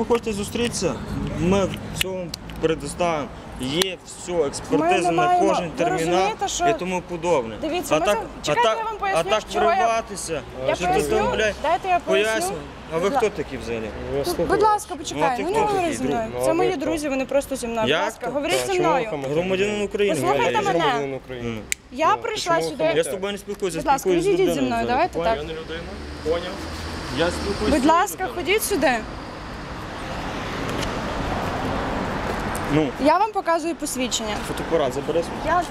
Ви хочете зустрітися? Ми все вам предоставимо. Є все, експертиза Ми не на маємо- кожен ви термінал розумієте, що- і тому подобне. Дивіться, а ми так, за- а чекайте, так, я вам а так чого я- вриватися, Я що ти поясню, там, блядь, дайте я поясню. поясню. А ви Будь хто такі взагалі? Тут, будь ласка, Ну, а почекай, ти ну хто говори такий, зі мною. друг? Ну, Це а мої хто? друзі, вони просто зі мною. Як Будь ласка, то? говоріть зі мною. Громадянин України. Послухайте я- мене. громадянин України. Ну. Я Ну, прийшла ви сюди. Я з тобою не спілкуюся, Будь ласка, спілкуюся з відійдіть зі людиною. мною, взагалі. давайте так. Я не людина. Поняв? Я спілкуюся Будь ласка, ходіть сюди. Ну, Я вам показую посвідчення. фотоапарат забери свій. Я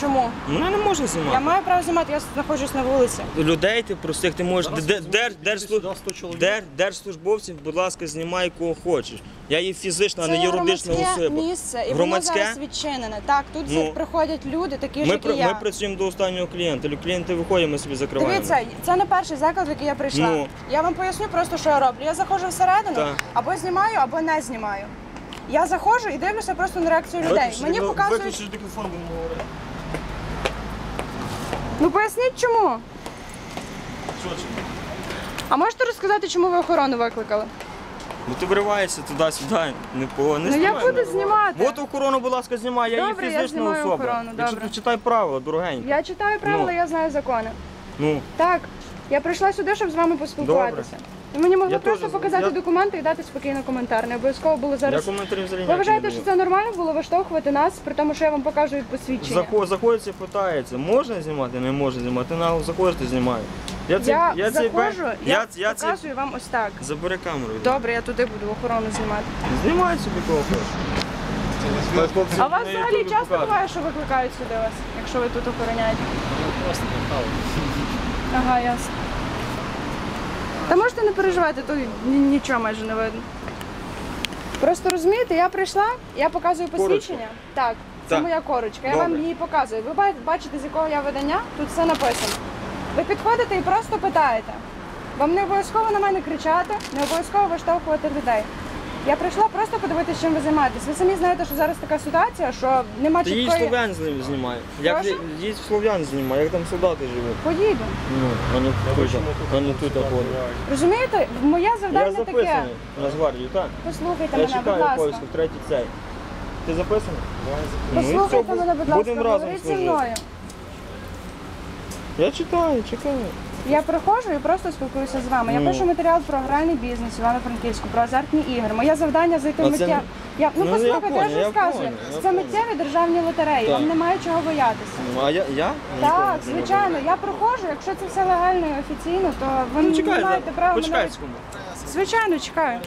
чому? Мене не можна Я маю право знімати, я знаходжусь на вулиці. Людей ти простих ти можеш. Де- де- Дер, держслу- сюди 100 чоловік. дер, держслужбовців, будь ласка, знімай кого хочеш. Я є фізична, а не юридична громадське особа. місце, і Громадське? воно зараз відчинене. Так, тут Ну. приходять люди, такі ж, Ми, як і пр- я. ми працюємо до останнього клієнта. Клієнти виходять, ми собі закриваємо. Дивіться, це не перший заклад, в який я прийшла. Ну. Я вам поясню просто, що я роблю. Я заходжу всередину, Так. або знімаю, або не знімаю. Я заходжу і дивлюся просто на реакцію людей. Мені показують. Будемо говорити. Ну поясніть чому. Що? А можете розказати, чому ви охорону викликали? Ну ти вириваєшся туди-сюди, не по не ну я знімай. буду знімати. От охорону, будь ласка, знімай, я Добре, є я фізична знімаю особа. охорону, Якщо добре. ти читай правила, дорогенька. Я читаю правила, Ну. я знаю закони. Ну, Так, я прийшла сюди, щоб з вами поспілкуватися. І мені могли Я просто теж- показати я- документи і дати спокійно коментар. Не обов'язково було я зараз. коментарів взагалі Ви ніяких вважаєте, не що це нормально було виштовхувати нас, при тому, що я вам показую посвідчення? Заход, заходиться, питається, можна знімати, не можна знімати, на заходиш, ти знімаєш. Я, це- Я, я, це- заходжу, я, я, я це... показую вам ось так. Забери камеру. Добре, я туди буду охорону знімати. Знімай собі кого хочеш. А у вас взагалі часто буває, що викликають сюди вас, якщо ви тут охороняєте? Ага, ясно. Та можете не переживати, тут нічого майже не видно. Просто розумієте, я прийшла, я показую Корочка. посвідчення. Так, це Так. моя корочка. Я Добре. вам її показую. Ви ба- бачите, з якого я видання, тут все написано. Ви підходите і просто питаєте. Вам не обов'язково на мене кричати, не обов'язково виштовхувати людей. Я прийшла просто подивитися, чим ви займаєтесь. Ви самі знаєте, що зараз така ситуація, що нема Ти їдь чіткої. слов'ян з ним знімай. Як Прошу? їдь слов'ян знімай, як там солдати живуть. Поїду. Ну, а не тут, а не тут ходить. Розумієте, моє Я завдання таке. записаний на Нацгвардію, так? Послухайте Я мене, будь чекаю ласка. поїздку, третій цей. Ти записаний? Ну і Послухайте все, мене, будь ласка, будемо разом говоріть зі служити. мною. Я читаю, чекаю. Я приходжу і просто спілкуюся з вами. Я Ну. пишу матеріал про гральний бізнес Івано-Франківську, про азартні ігри. Моє завдання зайти в А миття. Я, ну, Ну, я послухайте, я, понял, ж я розказую. понял, я Це понял. миттєві державні лотереї, Так. вам немає чого боятися. Ну, а я? я? Так, звичайно, я приходжу, якщо це все легально і офіційно, то ви Ну, не маєте права мене. Звичайно, чекаю.